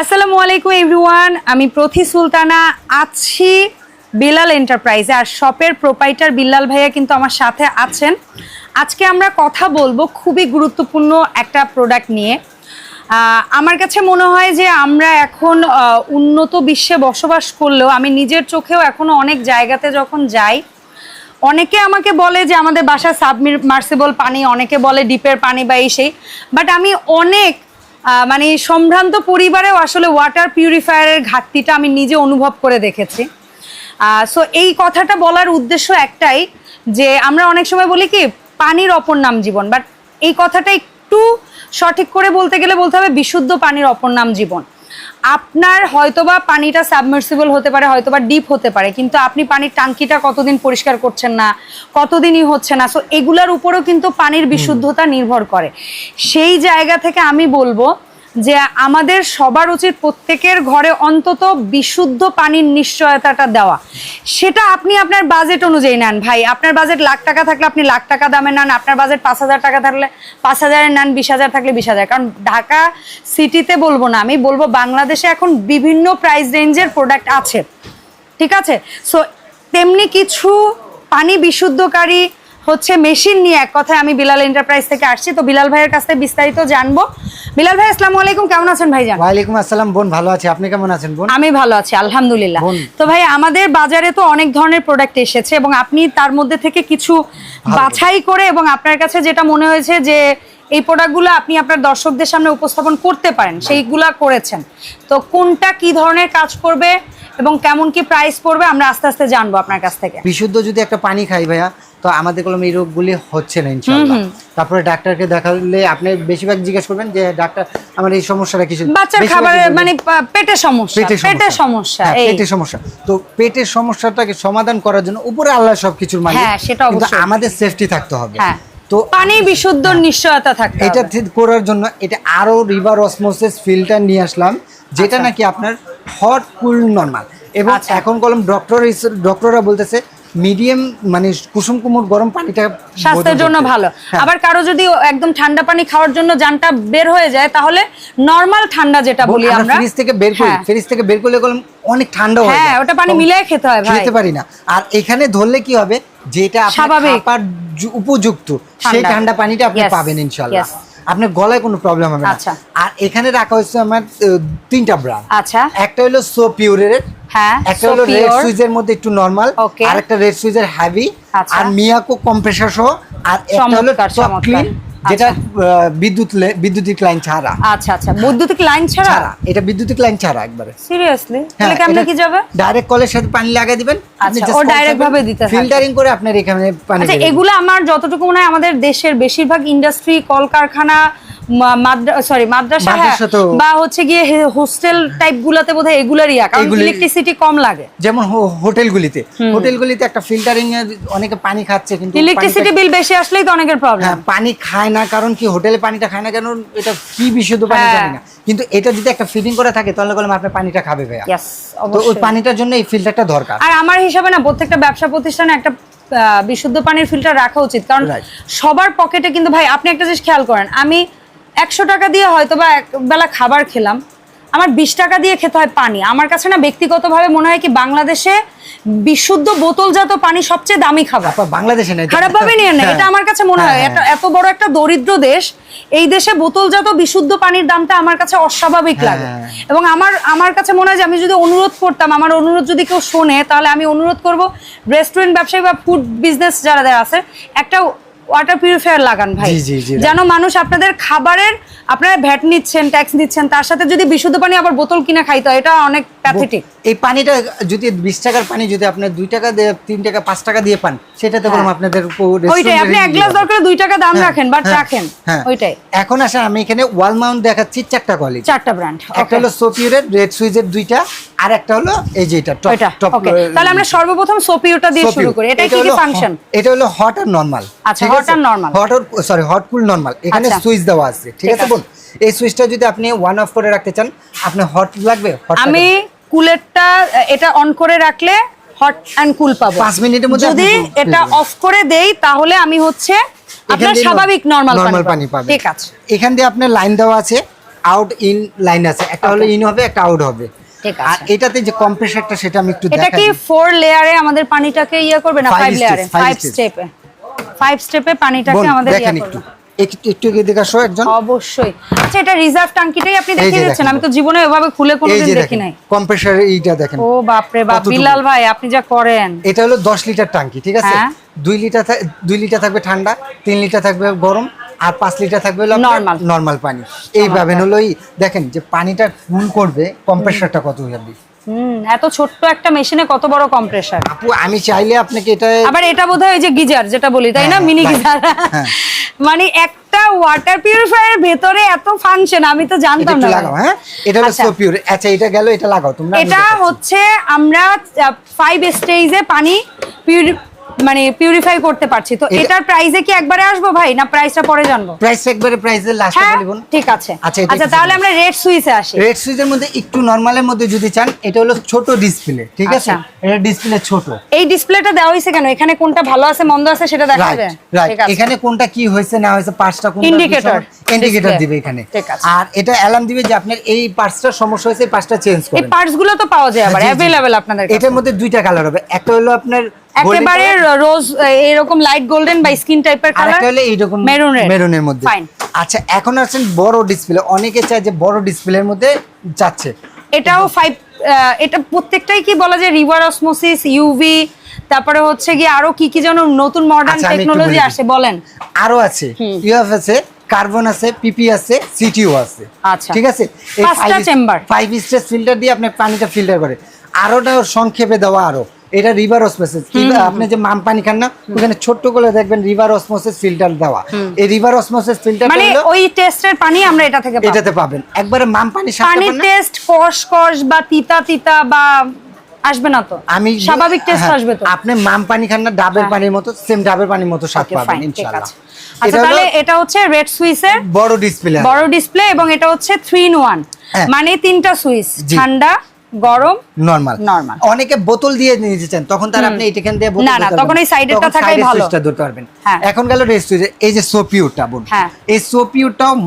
আসসালামু আলাইকুম এভরিওয়ান আমি প্রথি সুলতানা, আছি বিলাল এন্টারপ্রাইজে আর শপের প্রোপাইটার বিল্লাল ভাইয়া কিন্তু আমার সাথে আছেন। আজকে আমরা কথা বলব খুবই গুরুত্বপূর্ণ একটা প্রোডাক্ট নিয়ে। আমার কাছে মনে হয় যে আমরা এখন উন্নত বিশ্বে বসবাস করলেও, আমি নিজের চোখেও এখনও অনেক জায়গাতে যখন যাই, অনেকে আমাকে বলে যে আমাদের বাসায় সাবমার্সিবল পানি, অনেকে বলে ডিপের পানি বা এই সেই। বাট আমি অনেক মানে সম্ভ্রান্ত পরিবারেও আসলে ওয়াটার পিউরিফায়ারের ঘাটতিটা আমি নিজে অনুভব করে দেখেছি। সো এই কথাটা বলার উদ্দেশ্য একটাই যে আমরা অনেক সময় বলি কি, পানির অপর নাম জীবন বাট এই কথাটা একটু সঠিক করে বলতে গেলে বলতে হবে বিশুদ্ধ পানির অপর নাম জীবন। আপনার হয়তোবা পানিটা সাবমার্সিবল হতে পারে, হয়তোবা ডিপ হতে পারে, কিন্তু আপনি পানির টাঙ্কিটা কতদিন পরিষ্কার করছেন না, কতদিনই হচ্ছে না সো এগুলার উপরেও কিন্তু পানির বিশুদ্ধতা নির্ভর করে। সেই জায়গা থেকে আমি বলব যে আমাদের সবার উচিত প্রত্যেকের ঘরে অন্তত বিশুদ্ধ পানির নিশ্চয়তাটা দেওয়া। সেটা আপনি আপনার বাজেট অনুযায়ী নেন ভাই। আপনার বাজেট লাখ টাকা থাকলে আপনি লাখ টাকা দামে নেন। আপনার বাজেট পাঁচ হাজার টাকা থাকলে পাঁচ হাজারের নেন, বিশ হাজার থাকলে বিশ হাজার। কারণ ঢাকা সিটিতে বলব না, আমি বলব বাংলাদেশে এখন বিভিন্ন প্রাইস রেঞ্জের প্রোডাক্ট আছে। ঠিক আছে? সো তেমনি কিছু পানি বিশুদ্ধকারী হচ্ছে মেশিন নিয়ে এক কথায় আমি বিলাল এন্টারপ্রাইজ থেকে আসছি। তো বিলাল ভাইয়ের কাছ থেকে বিস্তারিত জানব। বিলাল ভাই আসসালামু আলাইকুম। কেমন আছেন ভাইজান? ওয়ালাইকুম আসসালাম। বোন ভালো আছি। আপনি কেমন আছেন বোন? আমি ভালো আছি আলহামদুলিল্লাহ। তো ভাই আমাদের বাজারে তো অনেক ধরনের প্রোডাক্ট এসেছে এবং আপনি তার মধ্যে থেকে কিছু বাছাই করে এবং আপনার কাছে যেটা মনে হয়েছে যে এই প্রোডাক্টগুলো আপনি আপনার দর্শকদের সামনে উপস্থাপন করতে পারেন সেইগুলা করেছেন। তো কোনটা কি ধরনের কাজ করবে এবং কেমন কি প্রাইস পড়বে আমরা আস্তে আস্তে জানব আপনার কাছ থেকে। বিশুদ্ধ যদি একটা পানি খাই ভাইয়া তো আমাদের কলম এই রোগগুলি হচ্ছে না ইনশাআল্লাহ। তারপরে ডাক্তারকে দেখালে আপনি বেশিরভাগ জিজ্ঞেস করবেন যে ডাক্তার আমার এই সমস্যাটা কিছু বাচ্চার খাবারের মানে পেটের সমস্যা পেটের সমস্যা। হ্যাঁ, পেটের সমস্যা। তো পেটের সমস্যাটাকে সমাধান করার জন্য উপরে আল্লাহ সবকিছুর মালিক। হ্যাঁ, সেটা অবশ্যই। আমাদের সেফটি থাকতে হবে। হ্যাঁ। তো পানি বিশুদ্ধ নিশ্চয়তা থাকতে এটা করার জন্য এটা আরও রিভার অসমোসিস ফিল্টার নিয়ে আসলাম যেটা নাকি আপনার হট কুল নর্মাল এবং আচ্ছা। এখন কলম ডক্টর ডক্টররা বলতেছে মিডিয়াম মানে কুসুম কুমুর গরম পানিটা স্বাস্থ্যের জন্য ভালো হ্যাঁ। আবার কারও যদি একদম ঠান্ডা পানি খাওয়ার জন্য জানটা বের হয়ে যায় তাহলে নরমাল ঠান্ডা যেটা বলি আমরা ফ্রিজ থেকে বের করি হ্যাঁ। ফ্রিজ থেকে বের করলে কলম অনেক ঠান্ডা হয়ে হ্যাঁ, ওটা পানি মিলিয়ে খেতে হয় ভাই। খেতে পারি না আর এখানে ধরলে কি হবে যেটা আপনার উপযুক্ত সেই ঠান্ডা। পানিটা আপনি পাবেন ইনশাআল্লাহ. আপনার গলায় কোনো প্রবলেম হবে না আচ্ছা। আর এখানে রাখা হয়েছে আমার তিনটা ব্র্যান্ড আচ্ছা একটা হলো সো পিউরের হ্যাঁ একটা হলো রেড সুইজের মধ্যে একটু নরমাল. আর একটা রেড সুইজের হেভি আচ্ছা। আর মিয়াকো কম্প্রেসার সহ আর একটা হলো ক্লিন যেটা আচ্ছা। বিদ্যুৎ বিদ্যুতিক লাইন ছাড়া। আচ্ছা আচ্ছা। বৈদ্যুতিক লাইন ছাড়া? এটা বিদ্যুতিক লাইন ছাড়া একবারে। সিরিয়াসলি তাহলে কেমনে কি যাবে? ডাইরেক্ট কলের সাথে পানি লাগিয়ে দিবেন। আচ্ছা, ও ডাইরেক্ট ভাবে দিতে থাকে। ফিল্টারিং করে আপনার এখানে পানি আচ্ছা এগুলো আমার যতটুকু মনে হয় আমাদের দেশের বেশিরভাগ ইন্ডাস্ট্রি কলকারখানা সরি মাদ্রাসা হ্যাঁ, বা হচ্ছে গিয়ে হোস্টেল টাইপ গুলাতে বোধহয় এগুলারই কারণ ইলেকট্রিসিটি কম লাগে। যেমন হো- হোটেলগুলিতে। হোটেলগুলিতে একটা ফিল্টারিং এর অনেকে পানি খাচ্ছে কিন্তু ইলেকট্রিসিটি বিল বেশি আসলেই তো অনেকের প্রবলেম হ্যাঁ পানি খায় না কারণ কি হোটেলে পানিটা খায় না কেন এটা কি বিশুদ্ধ পানি হ্যাঁ। জানি না। কিন্তু এটা যদি একটা ফিটিং করে থাকে তাহলে বললাম আপনার পানিটা খাবে ভাইয়া। তো ওই পানিটার জন্য এই ফিল্টারটা দরকার। আর আমার হিসাবে না প্রত্যেকটা ব্যবসা প্রতিষ্ঠানে একটা বিশুদ্ধ পানির ফিল্টার রাখা উচিত। কারণ. সবার পকেটে কিন্তু ভাই আপনি একটা জিনিস খেয়াল করেন আমি একশো টাকা দিয়ে হয়তো বা এক বেলা খাবার খেলাম। আমার বিশ টাকা দিয়ে খেতে হয় পানি। আমার কাছে না ব্যক্তিগতভাবে মনে হয় কি বাংলাদেশে বিশুদ্ধ বোতলজাত পানি সবচেয়ে দামি খাবার। বাংলাদেশে নেই খারাপ নিয়ে না হ্যাঁ। এটা আমার কাছে মনে হয়। হ্যাঁ, এটা এত বড় একটা দরিদ্র দেশ এই দেশে বোতলজাত বিশুদ্ধ পানির দামটা আমার কাছে অস্বাভাবিক হ্যাঁ। লাগে। এবং আমার আমার কাছে মনে হয় যে আমি যদি অনুরোধ করতাম আমার অনুরোধ যদি কেউ শোনে তাহলে আমি অনুরোধ করব রেস্টুরেন্ট ব্যবসায়ী বা ফুড বিজনেস যারা যারা আছে একটা ওয়াটার পিউরিফায়ার লাগান ভাই। যেন মানুষ আপনাদের খাবারের আপনারা ভ্যাট নিচ্ছেন ট্যাক্স নিচ্ছেন তার সাথে যদি বিশুদ্ধ পানি আবার বোতল কিনে খাইতে হয় এটা অনেক প্যাথেটিক এই পানিটা যদি বিশ টাকার পানি যদি আপনার দুই টাকা দিয়ে তিন টাকা পাঁচ টাকা দিয়ে পান আপনাদের উপর হ্যাঁ। ওইটাই আপনি এক গ্লাস ইয়ে। দরকার দুই টাকা দাম হ্যাঁ, রাখেন বাট হ্যাঁ, রাখেন। ওইটাই। এখন আসেন আমি এখানে ওয়াল মাউন্ট দেখাচ্ছি চারটা কোয়ালিটি। চারটা ব্র্যান্ড একটা হলো সোপিউরের রেড সুইজের দুইটা আর একটা হলো এই যে এটা টপ টপ তাহলে আমরা সর্বপ্রথম সোপিওটা দিয়ে শুরু করি এটা কি কি ফাংশন এটা হলো হট আর নরমাল আচ্ছা, hot আর normal। Hot sorry hot cool normal এখানে আচ্ছা। সুইচ দেওয়া আছে ঠিক ঠিক আছে আছে। বোন এই সুইচটা যদি আপনি ওয়ান অফ করে রাখতে চান আপনি হট লাগবে? আমি কুলারটা এটা অন করে রাখলে হট অ্যান্ড কুল পাবো। পাঁচ মিনিটের মধ্যে যদি এটা অফ করে দেই তাহলে আমি হচ্ছে আপনার দিয়ে স্বাভাবিক নরমাল পানি ঠিক আছে। এখান দিয়ে আপনার লাইন দেওয়া আছে আউট ইন লাইন আছে। একটা হলো ইন হবে একটা আউট হবে। ঠিক আর আছে। এটাতে যে কম্প্রেসারটা সেটা আমি একটু এটা কি ফোর লেয়ারে আমাদের পানিটাকে ইয়ে করবে না? লেয়ারে স্টেপে ফাইভ স্টেপে পানিটাকে আমাদের দেখেন একটু। করবে। একটু একটু আসো একজন। অবশ্যই। আচ্ছা এটা রিজার্ভ টাঙ্কিটাই আপনি এই দেখিয়ে দিচ্ছেন। আমি তো জীবনে এভাবে খুলে কোনোদিন দেখি নাই। কম্প্রেসার এইটা দেখেন। ও বাপ? বিলাল ভাই আপনি যা করেন। এটা হলো দশ লিটার টাঙ্কি ঠিক আছে? হ্যাঁ। দুই লিটার লিটার থাকবে ঠান্ডা তিন লিটার থাকবে গরম আর পাঁচ লিটার থাকবে Normal। নর্মাল পানি। এইভাবে হলো দেখেন যে পানিটা ফুল করবে কম্প্রেসারটা কত যাবে হুম এত ছোট্ট একটা মেশিনে কত বড় কম্প্রেসার আপু আমি চাইলে আপনাকে এটা আবার এটা বোধহয় ওই যে গিজার যেটা বলি তাই না? হ্যাঁ, মিনি গিজার। হ্যাঁ। মানে একটা ওয়াটার পিউরিফায়ারের ভেতরে এত ফাংশন আমি তো জানতাম না। লাগাও হ্যাঁ? এটা আচ্ছা। সো পিওর আচ্ছা এটা গেল এটা লাগাও তোমরা এটা হচ্ছে আমরা ফাইভ স্টেজে পানি পিউরি মানে পিউরিফাই করতে পারছি। তো এটা- এটার প্রাইসে কি একবারে আসব ভাই না প্রাইসটা পরে জানব? প্রাইস একবারে প্রাইসের লাস্টে হ্যাঁ বলিব ঠিক আছে। আচ্ছা, আচ্ছা তাহলে আমরা রেড সুইচে আসি। রেড সুইচের মধ্যে একটু নরমালের মধ্যে যদি চান এটা হলো ছোট ডিসপ্লে ঠিক আছে? আচ্ছা। এটা ডিসপ্লে ছোট। এই ডিসপ্লেটা দেওয়া হয়েছে কেন? এখানে কোনটা ভালো আছে মন্দ আছে সেটা দেখা যাবে আছে। এখানে কোনটা কি হয়েছে না হয়েছে পাঁচটা কোনটা Indicator, ইন্ডিকেটর দিবে এখানে। ঠিক আছে। আর এটা অ্যালার্ম দিবে যে আপনার এই পাঁচটা সমস্যা হয়েছে এই পাঁচটা চেঞ্জ এই করেন। পার্টসগুলো তো পাওয়া যায় আবার জি, জি। আপনাদের এটার মধ্যে দুইটা কালার হবে। একটা হলো আপনার একেবারে রোজ এরকম লাইট গোল্ডেন বা স্কিন টাইপের আর কালার একটা হলো এইরকম মেরুনের মেরুনের মধ্যে। ফাইন আচ্ছা এখন আছেন বড় ডিসপ্লে অনেকে চায় যে বড় ডিসপ্লের মধ্যে যাচ্ছে। এটাও ফাইভ এটা প্রত্যেকটাই কি বলা যায়? রিভার অসমোসিস ইউভি তারপরে হচ্ছে কি আরও কি কি যেন নতুন মডার্ন আচ্ছা, একটু টেকনোলজি আসে বলেন। আরও আছে। ইউএফ আছে কার্বন আছে পিপি আছে সিটিও আছে। আচ্ছা। ঠিক আছে? chamber। ফাইভ স্টেজ ফিল্টার দিয়ে আপনি পানিটা ফিল্টার করে। আরোটা সংক্ষেপে দেওয়া আরও। এটা রিভার অসমোসিস আপনি যে মাম পানি খান না ওখানে ছোট্ট করে দেখবেন রিভার অসমোসিস ফিল্টার দেওয়া। এই রিভার অসমোসিস ফিল্টার মানে ওই টেস্টের পানি আমরা এটা থেকে এটাতে পাবেন। একবারে মাম পানি সাথে পানির টেস্ট কষ বা তিতা তিতা বা আসবে না তো? আমি স্বাভাবিক টেস্ট হ্যাঁ, আসবে তো? আপনি মাম পানি খান না ডাবের পানির মতো সেম ডাবের পানির মতো স্বাদ পাবেন ইনশাআল্লাহ। আচ্ছা তাহলে এটা হচ্ছে রেড সুইচের বড় ডিসপ্লে বড় ডিসপ্লে এবং এটা হচ্ছে থ্রি ইন ওয়ান হ্যাঁ। মানে তিনটা সুইচ ঠান্ডা গরম নরমাল। Normal। অনেকে বোতল দিয়ে তখন তার আপনি এটাখান দিয়ে না, না, তখন এই তখন থাকাই ভালো। সুইচটা ধরতে পারবেন হ্যাঁ। এখন গেল রেস্ট এই যে বোন। হ্যাঁ। এই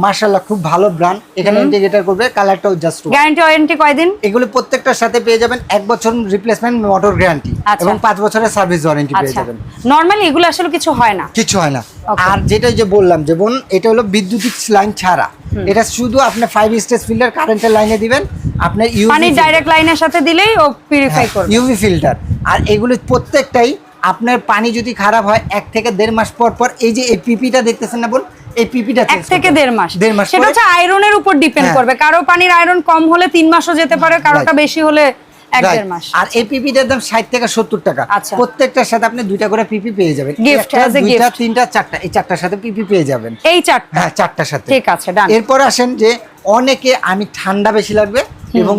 মাশাআল্লাহ খুব ভালো ব্র্যান্ড এখানে ইন্ডিকেটর করবে কালারটাও জাস্ট গ্যারান্টি ওয়ারেন্টি কয়দিন? এগুলো প্রত্যেকটার সাথে পেয়ে যাবেন এক বছর রিপ্লেসমেন্ট মোটর গ্যারান্টি। এবং পাঁচ বছরের সার্ভিস ওয়ারেন্টি পেয়ে আচ্ছা। যাবেন। নরমালি এগুলো আসলে কিছু হয় না। কিছু হয় না। আর যেটা যে বললাম যে বোন এটা হলো বিদ্যুতিক লাইন ছাড়া। এটা শুধু আপনি ফাইভ স্টেজ ফিল্টার কারেন্টের লাইনে দিবেন আপনার পানির ডাইরেক্ট লাইনের সাথে দিলেই ও পিউরিফাই করবে। ইউভি ফিল্টার আর এগুলো প্রত্যেকটাই আপনার পানি যদি খারাপ হয় এক থেকে দেড় মাস পর পর এই যে এই পিপিটা দেখতেছেন না বল এই পিপিটা এক থেকে দেড় মাস। দেড় মাস সেটা হচ্ছে আয়রনের উপর ডিপেন্ড হ্যাঁ। করবে। কারও পানির আয়রন কম হলে তিন মাসও যেতে পারে কারোটা বেশি হলে আর এই পিপিটার দাম ষাট থেকে সত্তর টাকা। আচ্ছা। প্রত্যেকটার সাথে আপনি দুইটা করে পিপি পেয়ে যাবেন। দুইটা তিনটা চারটা এই চারটার সাথে পিপি পেয়ে যাবেন। এই চারটা। হ্যাঁ চারটার সাথে। ঠিক আছে, এরপর আসেন যে অনেকে আমি ঠান্ডা বেশি লাগবে এবং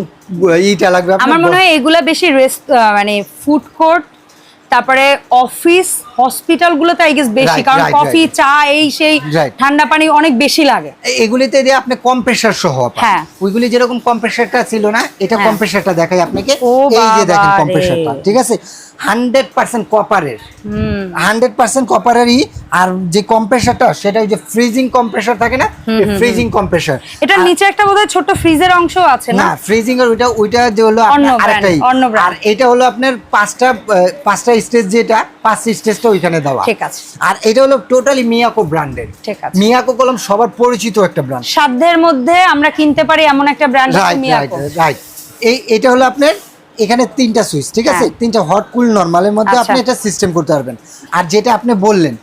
ইটা লাগবে আমার মনে হয় এগুলা বেশি রেস্ট মানে ফুড কোর্ট তারপরে অফিস হসপিটাল গুলোতে আই গেস বেশি কারণ কফি চা এই সেই ঠান্ডা পানি অনেক বেশি লাগে। এগুলিতে যে আপনি কম্প্রেসার সহ হ্যাঁ। ওইগুলি যেরকম কম্প্রেসারটা ছিল না এটা হ্যাঁ। কম্প্রেসারটা দেখাই আপনাকে। এই যে দেখেন। কম্প্রেসারটা ঠিক আছে? হান্ড্রেড পার্সেন্ট কপারের হান্ড্রেড পার্সেন্ট কপারেরই আর যে কম্প্রেসারটা সেটা ওই যে ফ্রিজিং কম্প্রেসার থাকে না ফ্রিজিং কম্প্রেসার এটার নিচে একটা বোধহয় ছোট ফ্রিজের অংশ আছে না? ফ্রিজিং এর ওইটা ওইটা যে হলো আরেকটাই। আর এটা হলো আপনার পাঁচটা পাঁচটা স্টেজ যেটা পাঁচ স্টেজটা ওইখানে দেওয়া। ঠিক আছে। আর এটা হলো টোটালি মিয়াকো ব্র্যান্ডের ঠিক আছে। মিয়াকো কলম সবার পরিচিত একটা ব্র্যান্ড সাধ্যের মধ্যে আমরা কিনতে পারি এমন একটা ব্র্যান্ড মিয়াকো রাইট এই এটা হলো আপনার এখানে তিনটা সুইচ ঠিক আছে? হ্যাঁ। তিনটা হট কুল নরমালের মধ্যে আচ্ছা। আপনি এটা সিস্টেম করতে পারবেন। আর যেটা আপনি বললেন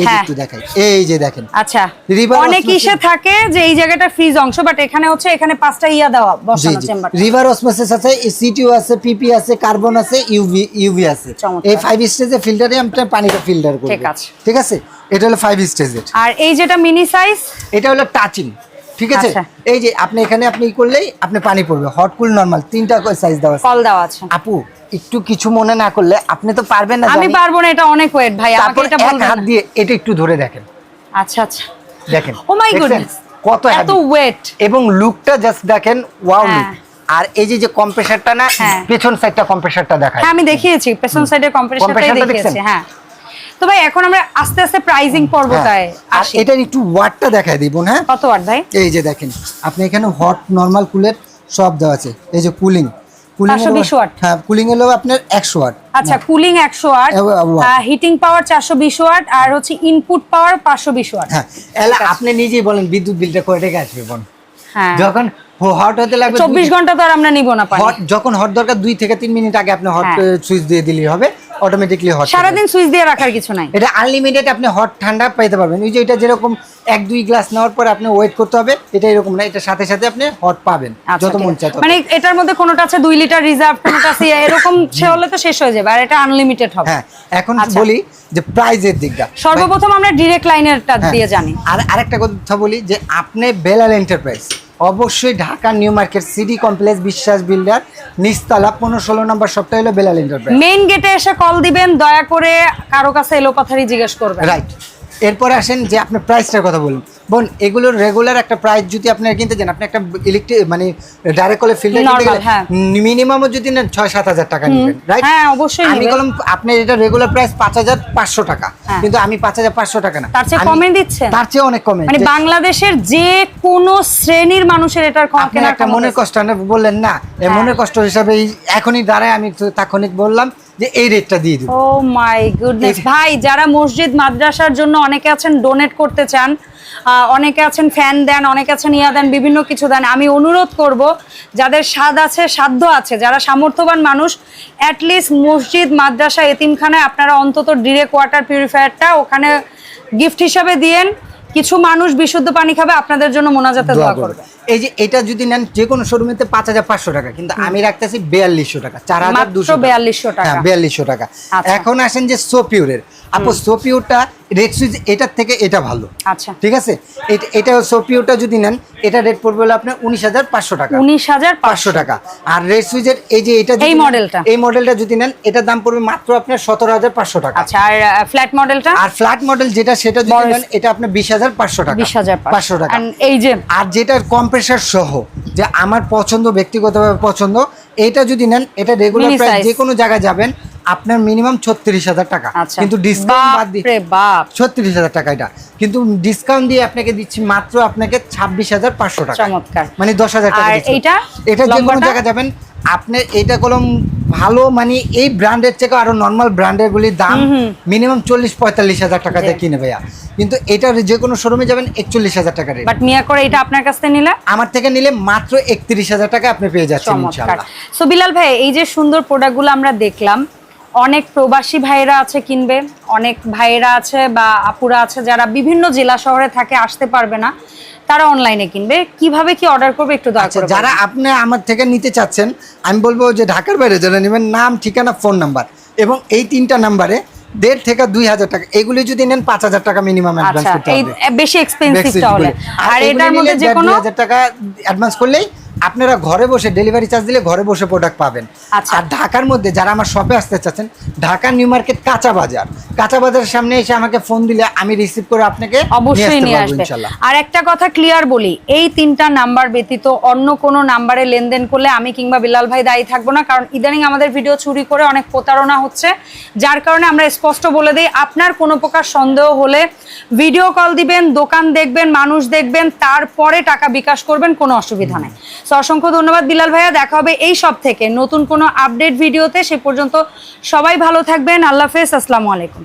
এই যে হ্যাঁ। একটু দেখাই। এই যে দেখেন। আচ্ছা। অনেক ইসে থাকে যে এই জায়গাটা ফ্রিজ অংশ বাট এখানে হচ্ছে এখানে পাঁচটা ইয়া দেওয়া বসানো চেম্বার রিভার অসমোসিস আছে সিটিও আছে পিপি আছে কার্বন আছে ইউভি ইউভি আছে। এই ফাইভ স্টেজে ফিল্টারে আপনার পানিটা ফিল্টার করবে ঠিক আছে। ঠিক আছে? এটা হলো ফাইভ স্টেজের আর এই যেটা মিনি সাইজ এটা হলো টাচিং ঠিক আছে? আচ্ছা। এই যে আপনি এখানে আপনি করলেই আপনি পানি পড়বে। হট কুল নরমাল তিনটা সাইজ দেওয়া আছে। কল দেওয়া আছে। আপু একটু কিছু মনে না করলে আপনি তো পারবেন না আমি পারব না এটা অনেক ওয়েট ভাই আমাকে এটা বলবেন হাত দিয়ে এটা একটু ধরে দেখেন। আচ্ছা আচ্ছা। দেখেন ও মাই? গুডনেস কত এত ওয়েট এবং লুকটা জাস্ট দেখেন ওয়াও হ্যাঁ। লুক আর এই যে যে কম্প্রেসারটা না হ্যাঁ। পেছন সাইডটা কম্প্রেসারটা দেখায় হ্যাঁ আমি দেখিয়েছি পেছন সাইডের কম্প্রেসারটাই দেখিয়েছি হ্যাঁ। তো ভাই এখন আমরা আস্তে আস্তে প্রাইজিং পর্বটায় হ্যাঁ, আর আসি। এটার একটু ওয়াটটা দেখায় দিব হ্যাঁ? কত ওয়াট ভাই? এই যে দেখেন আপনি এখানে হট নর্মাল কুলের সব দেওয়া আছে। এই যে কুলিং কুলিং 520। হ্যাঁ কুলিং হলো আপনার একশো ওয়াট। আচ্ছা কুলিং একশো ওয়াট এ, হিটিং পাওয়ার চারশো বিশ ওয়াট আর হচ্ছে ইনপুট পাওয়ার পাঁচশো বিশ ওয়াট। হ্যাঁ আপনি নিজেই বলেন বিদ্যুৎ বিলটা কয় টাকা আসবে বোন? হ্যাঁ। যখন হট হতে লাগবে চব্বিশ ঘণ্টা তো আর আমরা নিব না হট যখন হট দরকার দুই থেকে তিন মিনিট আগে আপনি হট হ্যাঁ। সুইচ দিয়ে দিলেই হবে। অটোমেটিকলি হট সারাদিন সুইচ দিয়ে রাখার কিছু নাই। এটা আনলিমিটেড আপনি হট ঠান্ডা পাইতে পারবেন। ওই যে এটা যেরকম এক দুই গ্লাস নেওয়ার পর আপনি ওয়েট করতে হবে এটা এরকম না এটা সাথে সাথে আপনি হট পাবেন আচ্ছা, যত মন। চায় মানে এটার মধ্যে কোনোটা আছে দুই লিটার রিজার্ভ কোনোটা আছে এরকম সে হলে তো শেষ হয়ে যাবে আর এটা আনলিমিটেড হবে। হ্যাঁ এখন আচ্ছা। বলি যে প্রাইজের দিকটা। সর্বপ্রথম আমরা ডিরেক্ট লাইনেরটা হ্যাঁ। দিয়ে জানি। আর আরেকটা কথা বলি যে আপনি বেলাল এন্টারপ্রাইজ অবশ্যই Dhaka new market city complex Biswas builder নিচতলা পনেরো ষোলো নম্বর সবটা হলো বেলাল ইন্টারপ্রাইজ মেন গেটে এসে কল দিবেন দয়া করে কারও কাছে এলোপাথারি জিজ্ঞেস করবেন। রাইট এরপরে আসেন যে আপনার প্রাইসটার কথা বলুন বোন এগুলোর রেগুলার একটা প্রাইস যদি আপনি কিনতে যান আপনি একটা ইলেকট্রিক মানে ডাইরেক্ট কলে ফিল্টার কিনতে গেলে হ্যাঁ। মিনিমামও যদি নেন ছয় সাত হাজার টাকা নেবেন রাইট হ্যাঁ, অবশ্যই আমি বললাম আপনার এটা রেগুলার প্রাইস পাঁচ হাজার পাঁচশো টাকা হ্যাঁ। কিন্তু আমি পাঁচ হাজার পাঁচশো টাকা না তার চেয়ে কমে দিচ্ছেন? তার চেয়ে অনেক কমে মানে বাংলাদেশের যে কোনো শ্রেণির মানুষের এটার আপনি একটা মনের কষ্ট বললেন না হ্যাঁ। মনের কষ্ট হিসাবে এখনই দাঁড়ায় আমি তো তাৎক্ষণিক বললাম যে এই রেটটা দিয়ে দিব। ও মাই গুডনেস ভাই যারা মসজিদ মাদ্রাসার জন্য অনেকে আছেন ডোনেট করতে চান অনেকে আছেন ফ্যান দেন অনেকে আছেন ইয়া দেন বিভিন্ন কিছু দেন আমি অনুরোধ করব যাদের স্বাদ আছে সাধ্য আছে যারা সামর্থ্যবান মানুষ অ্যাটলিস্ট মসজিদ মাদ্রাসা এতিমখানায় আপনারা অন্তত ডিরেক্ট ওয়াটার পিউরিফায়ারটা ওখানে গিফট হিসাবে দিয়েন। কিছু মানুষ বিশুদ্ধ পানি খাবে আপনাদের জন্য মোনাজাতে দোয়া করবে। এই যে এটা যদি নেন যে কোনো শোরুমেতে পাঁচ হাজার পাঁচশো টাকা কিন্তু আমি রাখতেছি বিয়াল্লিশশো টাকা চার হাজার দুশো 4200 টাকা। হ্যাঁ বিয়াল্লিশশো টাকা। আচ্ছা। এখন আসেন যে সোপিউরের। আপু সোপিউরটা রেড সুইচ এটার থেকে এটা ভালো। আচ্ছা। ঠিক আছে? এটা- সোপিউরটা যদি নেন এটা রেট পড়বে হলো আপনার উনিশ হাজার পাঁচশো টাকা। উনিশ হাজার পাঁচশো টাকা। আর রেড সুইচের এই যে এটা এই মডেলটা? এই মডেলটা যদি নেন এটার দাম পড়বে মাত্র আপনার সতেরো হাজার পাঁচশো টাকা। আচ্ছা আর ফ্ল্যাট মডেলটা আর ফ্ল্যাট মডেল যেটা সেটা যদি নেন এটা আপনার বিশ হাজার পাঁচশো টাকা। বিশ হাজার পাঁচশো। টাকা। এই যে আর যেটার কম্প্রেসার সহ যে আমার পছন্দ ব্যক্তিগতভাবে পছন্দ এটা যদি নেন এটা রেগুলার প্রাইস যে কোনো জায়গায় যাবেন আপনার মিনিমাম ছত্রিশ হাজার টাকা। আচ্ছা। কিন্তু ডিসকাউন্ট বাদ দিয়ে ছত্রিশ হাজার টাকা এটা। কিন্তু ডিসকাউন্ট দিয়ে আপনাকে দিচ্ছি মাত্র আপনাকে ছাব্বিশ হাজার পাঁচশো টাকা। চমৎকার। মানে দশ হাজার টাকা এটা যে কোনো জায়গায় যাবেন আপনি এইটা কলম ভালো মানে এই ব্র্যান্ডের থেকে আরও নর্মাল ব্র্যান্ডের গুলির দাম মিনিমাম চল্লিশ পঁয়তাল্লিশ হাজার টাকা দিয়ে কিনে ভাইয়া। কিন্তু এটার যে কোনো শোরুমে যাবেন একচল্লিশ হাজার টাকা রেট বাট মিয়া করে এটা আপনার কাছ থেকে নিলে? আমার থেকে নিলে মাত্র একত্রিশ হাজার টাকা আপনি পেয়ে যাচ্ছেন ইনশাআল্লাহ। সো বিলাল ভাই এই যে সুন্দর প্রোডাক্টগুলো আমরা দেখলাম অনেক প্রবাসী ভাইরা আছে কিনবে অনেক ভাইরা আছে বা আপুরা আছে যারা বিভিন্ন জেলা শহরে থাকে আসতে পারবে না তারা অনলাইনে কিনবে। কীভাবে কি অর্ডার করবে একটু দয়া আচ্ছা করে যারা আপনি আমার থেকে নিতে চাচ্ছেন আমি বলব যে ঢাকার বাইরে যারা নেবেন নাম ঠিকানা ফোন নাম্বার এবং এই তিনটা নাম্বারে দেড় থেকে দুই হাজার টাকা এগুলি যদি নেন পাঁচ হাজার টাকা মিনিমাম অ্যাডভান্স আচ্ছা করতে এই হবে বেশি এক্সপেন্সিভ তাহলে আর এটার মধ্যে যে কোনো হাজার টাকা অ্যাডভান্স করলেই আপনারা ঘরে বসে ডেলিভারি চার্জ দিলে ঘরে বসে প্রোডাক্ট পাবেন। আচ্ছা। আর ঢাকার মধ্যে যারা আমার শপে আসতে চাচ্ছেন ঢাকা নিউ মার্কেট কাঁচা বাজার। কাঁচা বাজারের সামনে এসে আমাকে ফোন দিলে আমি রিসিভ করে আপনাকে অবশ্যই নিয়ে আসবে। আর একটা কথা ক্লিয়ার বলি এই তিনটা নাম্বার ব্যতীত অন্য কোনো নাম্বারে লেনদেন করলে আমি কিংবা বিলাল ভাই দায়ী থাকব না কারণ ইদানিং আমাদের ভিডিও চুরি করে অনেক প্রতারণা হচ্ছে। যার কারণে আমরা স্পষ্ট বলে দিই আপনার কোনো প্রকার সন্দেহ হলে ভিডিও কল দিবেন দোকান দেখবেন মানুষ দেখবেন তারপরে টাকা বিকাশ করবেন কোনো অসুবিধা নেই। তো অসংখ্য ধন্যবাদ বিলাল ভাইয়া, দেখা হবে এই সব থেকে নতুন কোনো আপডেট ভিডিওতে, সে পর্যন্ত সবাই ভালো থাকবেন। আল্লাহ হাফেজ, আসসালামু আলাইকুম।